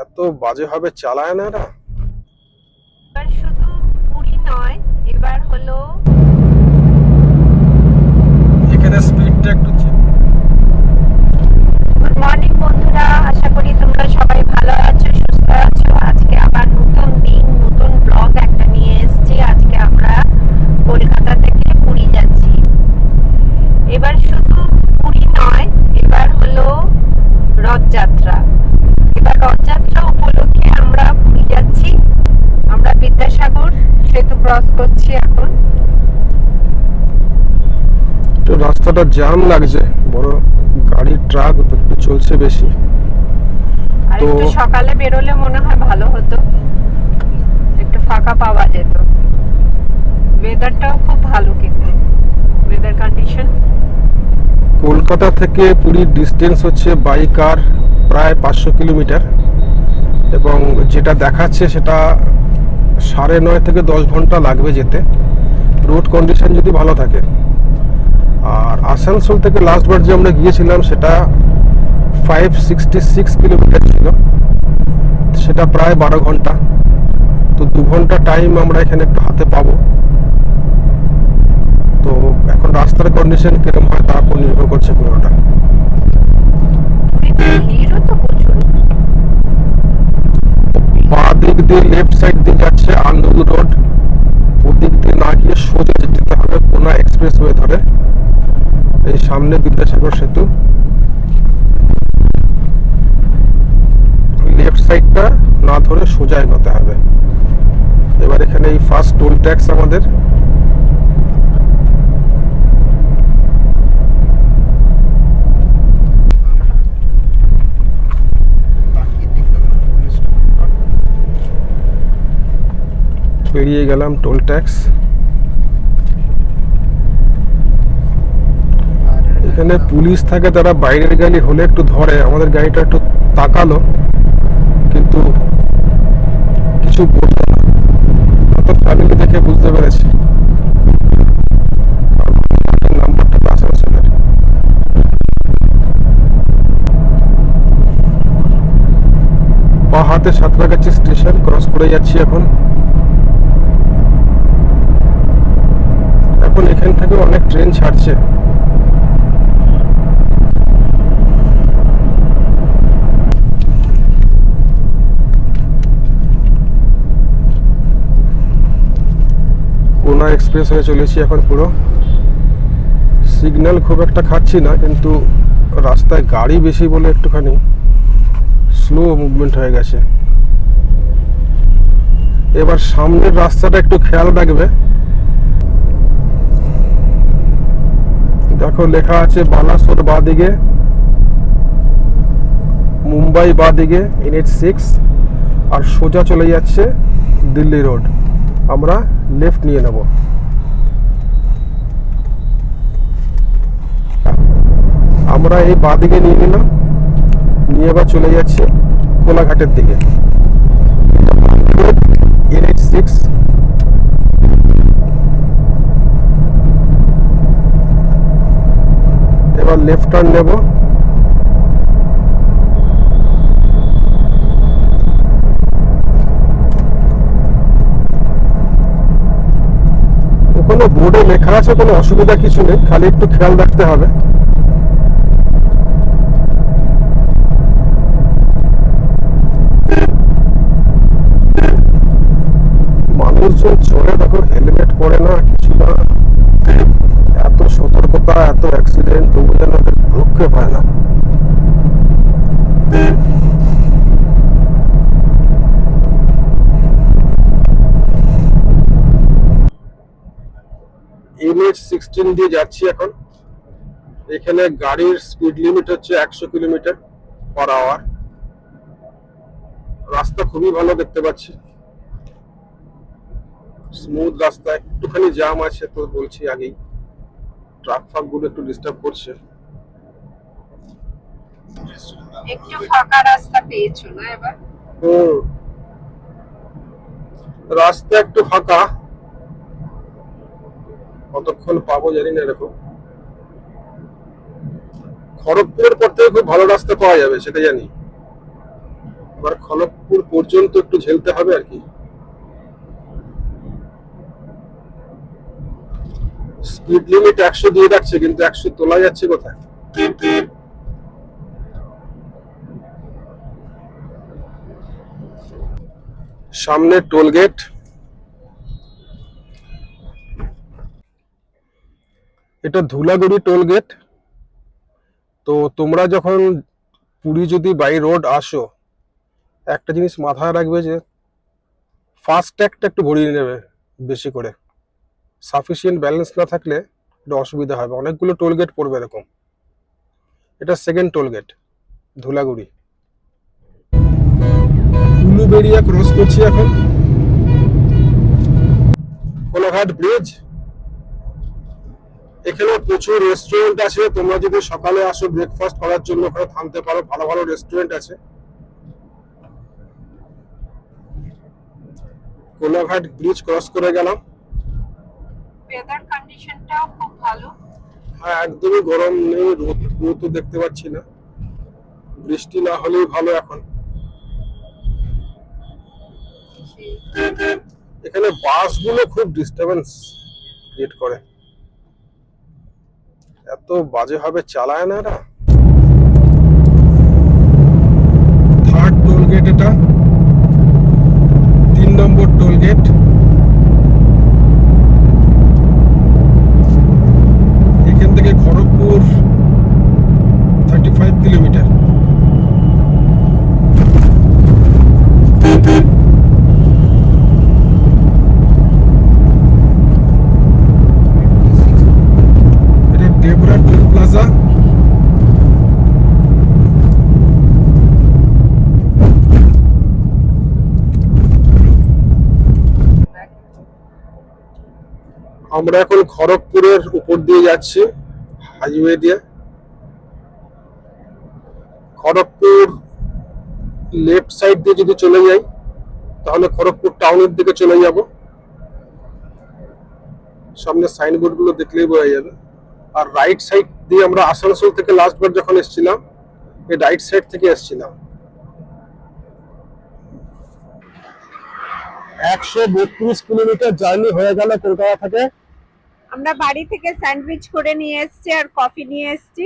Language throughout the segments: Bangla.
এত বাজেভাবে চালায় না এরা? এবার শুধু পুরী নয় এবার হলো এখানে স্পিডটা একটু ক্রস করছি এখন। একটু রাস্তাটা জ্যাম লাগছে বড় গাড়ি ট্রাক একটু চলছে বেশি। আর তো- একটু সকালে বেরোলে মনে হয় ভালো হতো। একটু ফাঁকা পাওয়া যেত। ওয়েদারটাও খুব ভালো কিন্তু। ওয়েদার কন্ডিশন কলকাতা থেকে পুরীর ডিস্টেন্স হচ্ছে বাই কার প্রায় পাঁচশো কিলোমিটার। এবং যেটা দেখাচ্ছে সেটা সাড়ে নয় থেকে দশ ঘণ্টা লাগবে যেতে। রোড কন্ডিশন যদি ভালো থাকে। আর আসানসোল থেকে লাস্টবার যে আমরা গিয়েছিলাম, সেটা ফাইভ সিক্সটি সিক্স কিলোমিটার ছিল। সেটা প্রায় বারো ঘণ্টা। তো দু ঘণ্টা টাইম আমরা এখানে একটু হাতে পাবো। তো এখন রাস্তার কন্ডিশন কীরকম হয়, তার উপর নির্ভর করছে পুরোটা। দিক দিয়ে লেফট সাইড দিয়ে যাচ্ছে আন্দুল রোড। ওদিক দিয়ে না গিয়ে সোজা যেতে হবে, কোনা এক্সপ্রেস ওয়ে ধরে। এই সামনে বিদ্যাসাগর সেতু। লেফট সাইডটা না ধরে সোজা এগোতে হবে। এবার এখানে এই ফার্স্ট টোল ট্যাক্স আমাদের। পেরিয়ে গেলাম টোল ট্যাক্স। এখানে পুলিশ থাকে তারা বাইরের গাড়ি হলে একটু ধরে। আমাদের গাড়িটা একটু তাকালো কিন্তু কিছু বলল না। ফ্যামিলি দেখে বুঝতে পেরেছি। আর নাম্বারটা তো আসানসোলের বা সাঁতরাগাছি স্টেশন ক্রস করে যাচ্ছি এখন এখন এখান থেকে অনেক ট্রেন ছাড়ছে। কোনা এক্সপ্রেস হয়ে চলেছি এখন পুরো। সিগন্যাল খুব একটা খাচ্ছি না, কিন্তু রাস্তায় গাড়ি বেশি বলে একটুখানি স্লো মুভমেন্ট হয়ে গেছে। এবার সামনের রাস্তাটা একটু খেয়াল রাখবে। দেখো লেখা আছে বালাসোর বাদিকে, মুম্বাই বাদিকে এনএইচ সিক্স আর সোজা চলে যাচ্ছে দিল্লি রোড। আমরা লেফট নিয়ে নেব। আমরা এই বাদিকে নিয়ে নিলাম, নিয়ে এবার চলে যাচ্ছে কোলাঘাটের দিকে। সিক্স এবার লেফট টার্ন নেব। ওখানে বোর্ডে লেখা আছে, কোনো অসুবিধা কিছু নেই, খালি একটু খেয়াল রাখতে হবে। মানুষজন চলে দেখো হেলমেট পরে না, কিছু না। সতর্কতা এত অ্যাক্সিডেন্ট তবু যেন ওদের ভ্রুক্ষেপ হয় না এমএইচ সিক্সটিন দিয়ে যাচ্ছি এখন। এখানে গাড়ির স্পিড লিমিট হচ্ছে একশো কিলোমিটার পার আওয়ার রাস্তা খুবই ভালো দেখতে পাচ্ছি। স্মুথ রাস্তা, একটুখানি জ্যাম আছে তো বলছি আগেই। ট্রাক ফাকগুলো একটু ডিস্টার্ব করছে। একটু ফাঁকা রাস্তা পেয়েছ না এবার? হুম। রাস্তা একটু ফাঁকা। কতক্ষণ পাবো জানি না এরকম। খড়গপুরের পর থেকে খুব ভালো রাস্তা পাওয়া যাবে সেটা জানি। এবার খড়গপুর পর্যন্ত একটু ঝেলতে হবে আর কি। স্পিড লিমিট একশো দিয়ে রাখছে কিন্তু একশো তোলা যাচ্ছে কোথায়? সামনে টোল গেট এটা ধুলাগুড়ি টোল গেট তো তোমরা যখন পুরী যদি বাই রোড আসো, একটা জিনিস মাথায় রাখবে যে ফাস্ট ট্যাগটা একটু ভরিয়ে নেবে বেশি করে। সাফিসিয়েন্ট ব্যালেন্স না থাকলে একটু অসুবিধা হবে। অনেকগুলো টোল গেট পড়বে এরকম। এটা second toll gate Dhulagori. Uluberia cross করছি এখন। কোলাঘাট ব্রিজ এখানে প্রচুর রেস্টুরেন্ট আছে। তোমরা যদি সকালে আসো ব্রেকফাস্ট করার জন্য, ওখানে থামতে পারো। ভালো ভালো রেস্টুরেন্ট আছে। কোলাঘাট ব্রিজ ক্রস করে গেলাম। ওয়েদার কন্ডিশনটাও খুব ভালো। হ্যাঁ একদমই গরম নেই রোদ দেখতে পাচ্ছি না। বৃষ্টি না হলেই ভালো এখন। এখানে বাসগুলো খুব ডিস্টারবেন্স ক্রিয়েট করে। এত বাজে ভাবে চালায় না এরা। থার্ড টোল গেট এটা তিন নম্বর টোল গেট এখান থেকে খড়গপুর থার্টি ফাইভ কিলোমিটার এটা ডেবরা টোল প্লাজা আমরা এখন খড়গপুরের উপর দিয়ে যাচ্ছি হাইওয়ে দিয়ে। খড়গপুর লেফট সাইড দিয়ে যদি চলে যাই, তাহলে খড়গপুর টাউনের দিকে চলে যাব। সামনে সাইনবোর্ডগুলো দেখলেই বোঝা যাবে। আর রাইট সাইড দিয়ে আমরা আসানসোল থেকে লাস্টবার যখন এসেছিলাম, এই রাইট সাইড থেকে এসেছিলাম। একশো বত্রিশ কিলোমিটার জার্নি হয়ে গেল কলকাতা থেকে। আমরা বাড়ি থেকে স্যান্ডউইচ করে নিয়ে এসেছি আর কফি নিয়ে এসেছি।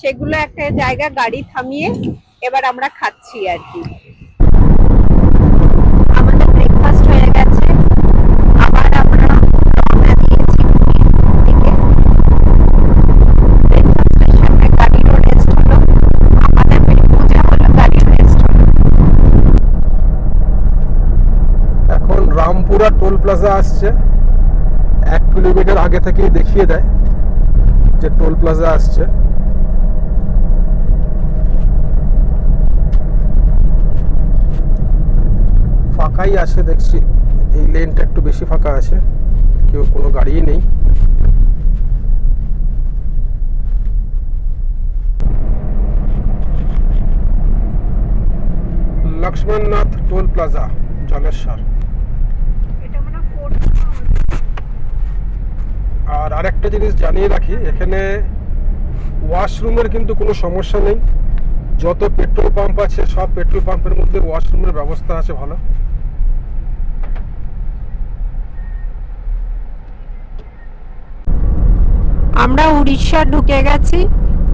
সেগুলো একটা জায়গা গাড়ি থামিয়ে এবার আমরা খাচ্ছি আর কি। আমাদের ব্রেকফাস্ট হয়ে গেছে। এখন টোল প্লাজা আসছে। এক কিলোমিটার আগে থেকেই দেখিয়ে দেয় যে টোল প্লাজা আসছে। ফাঁকাই আছে দেখছি, এই লেনটা একটু বেশি ফাঁকা আছে, কেউ কোনো গাড়িই নেই। লক্ষ্মণনাথ টোল প্লাজা, জলেশ্বর এটা মানে ফোর্থ আর আরেকটা জিনিস জানিয়ে রাখি, এখানে ওয়াশরুমের কিন্তু কোনো সমস্যা নেই। যত পেট্রোল পাম্প আছে, সব পেট্রোল পাম্পের মধ্যে ওয়াশরুমের ব্যবস্থা আছে ভালো। আমরা উড়িষ্যা ঢুকে গেছি,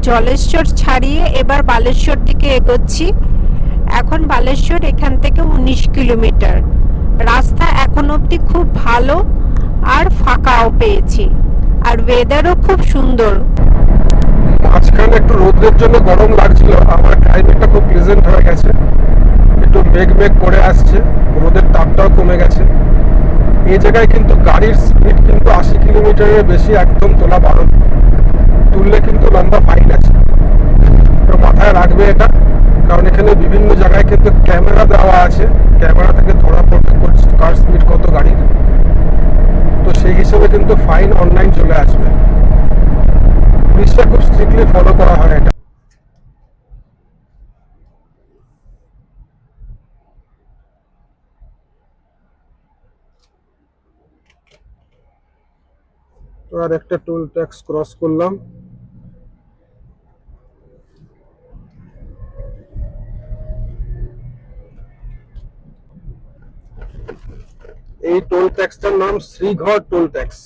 জলেশ্বর ছাড়িয়ে এবার বালেশ্বর দিকে এগোচ্ছি। এখন বালেশ্বর এখান থেকে উনিশ কিলোমিটার। রাস্তা এখন অবধি খুব ভালো। আর ফাঁকাও পেয়েছি। আর ওয়েদারও খুব সুন্দর। মাঝখানে একটু রোদের জন্য গরম লাগছিল, আমার ক্লাইমেটটা খুব প্লেজেন্ট হয়ে গেছে। একটু মেঘ মেঘ করে আসছে, রোদের তাপটাও কমে গেছে। এই জায়গায় কিন্তু গাড়ির স্পিড কিন্তু আশি কিলোমিটারের বেশি একদম তোলা বারণ। তুললে কিন্তু লম্বা ফাইন আছে। তো মাথায় রাখবে এটা, কারণ এখানে বিভিন্ন জায়গায় কিন্তু ক্যামেরা দেওয়া আছে। ক্যামেরা থেকে ধরা এবার একটা টোল ট্যাক্স ক্রস করলাম। এই টোল ট্যাক্সটার নাম শ্রীঘর টোল ট্যাক্স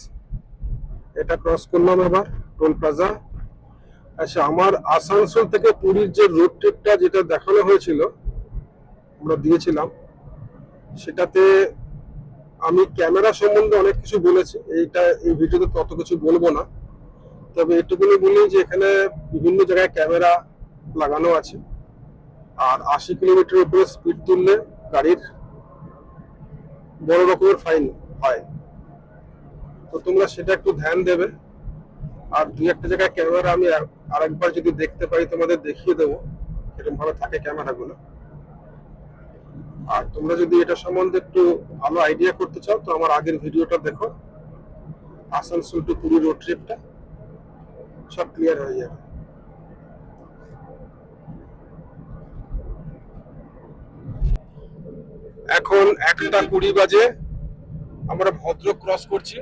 এটা ক্রস করলাম এবার টোল প্লাজা আচ্ছা আমার আসানসোল থেকে পুরীর যে রোড ট্রিপটা যেটা দেখানো হয়েছিল, আমরা দিয়েছিলাম, সেটাতে আমি ক্যামেরা সম্বন্ধে অনেক কিছু বলেছি। এইটা, এই ভিডিওতে তত কিছু বলব না। তবে এটুকুনি বলি যে, এখানে বিভিন্ন জায়গায় ক্যামেরা লাগানো আছে। আর আশি কিলোমিটার উপরে স্পিড তুললে গাড়ির বড় রকমের ফাইন হয়। তো তোমরা সেটা একটু ধ্যান দেবে। আর দুই একটা জায়গায় ক্যামেরা আমি আর- আরেকবার যদি দেখতে পারি, তোমাদের দেখিয়ে দেবো। এরকম ভাবে থাকে ক্যামেরাগুলো। আর তোমরা যদি এটা সম্বন্ধে একটু ভালো আইডিয়া করতে চাও, তো আমার আগের ভিডিওটা দেখো। আসানসোল টু পুরী রোড ট্রিপটা সব ক্লিয়ার হয়ে যাবে। এখন একটা কুড়ি বাজে। আমরা ভদ্রক ক্রস করছি।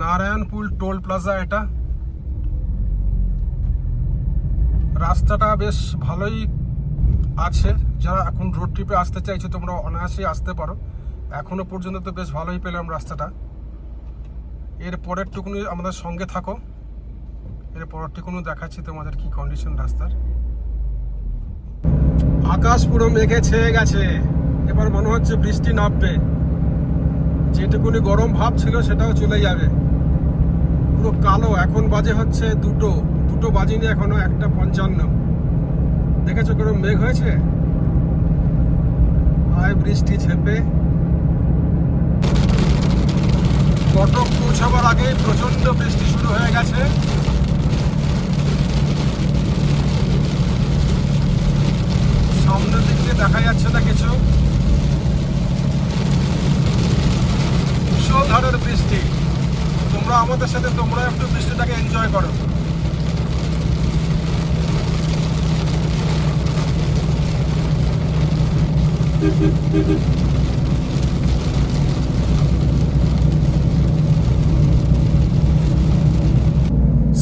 নারায়ণপুর টোল প্লাজা এটা। রাস্তাটা বেশ ভালোই আছে। যারা এখন রোড ট্রিপে আসতে চাইছো, তোমরা অনায়াসেই আসতে পারো। এখনও পর্যন্ত তো বেশ ভালোই পেলাম রাস্তাটা। এর পরের টুকুনি আমাদের সঙ্গে থাকো। এর পরের টুকুনি দেখাচ্ছি তোমাদের কি কন্ডিশন রাস্তার। আকাশ পুরো মেঘে ছেয়ে গেছে। এবার মনে হচ্ছে বৃষ্টি নামবে। যেটুকুনি গরম ভাব ছিল, সেটাও চলে যাবে। পুরো কালো, এখন বাজে হচ্ছে দুটো। দুটো বাজেনি এখনও, একটা পঞ্চান্ন। দেখেছ কোনো মেঘ হয়েছে? আয় বৃষ্টি ছেপে কটক পৌঁছাবার আগে প্রচণ্ড বৃষ্টি শুরু হয়ে গেছে। সামনের দিক দেখা যাচ্ছে না কিছু। মুষলধারের বৃষ্টি। তোমরা আমাদের সাথে, তোমরা একটু বৃষ্টিটাকে এনজয় করো।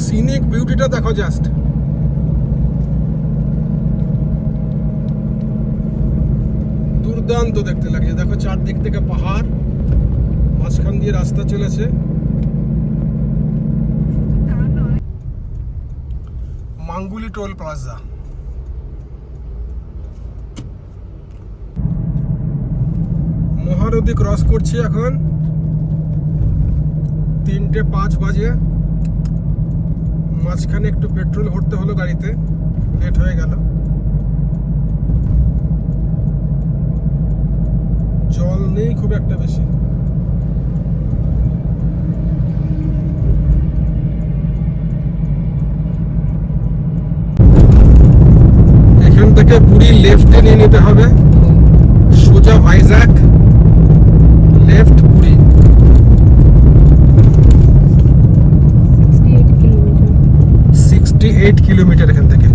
সিনিক বিউটিটা দেখো জাস্ট দুর্দান্ত দেখতে লাগছে। দেখো চারদিক থেকে পাহাড় মাঝখান দিয়ে রাস্তা চলেছে। Manguli toll plaza. Mahanadi cross করছি এখন। তিনটে পাঁচ বাজে। মাঝখানে একটু পেট্রোল ভরতে হলো গাড়িতে। লেট হয়ে গেল। জল নেই খুব একটা বেশি। এখান থেকে পুরী লেফটে নিয়ে নিতে হবে। সোজা ভাইজাগ কিলোমিটার এখান থেকে।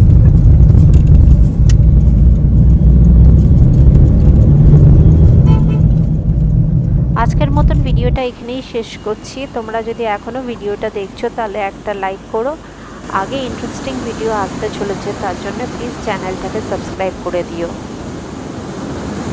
আজকের মতন ভিডিওটা এখানেই শেষ করছি। তোমরা যদি এখনও ভিডিওটা দেখছ, তাহলে একটা লাইক করো। আগে ইন্টারেস্টিং ভিডিও আসতে চলেছে, তার জন্য প্লিজ চ্যানেলটাকে সাবস্ক্রাইব করে দিও।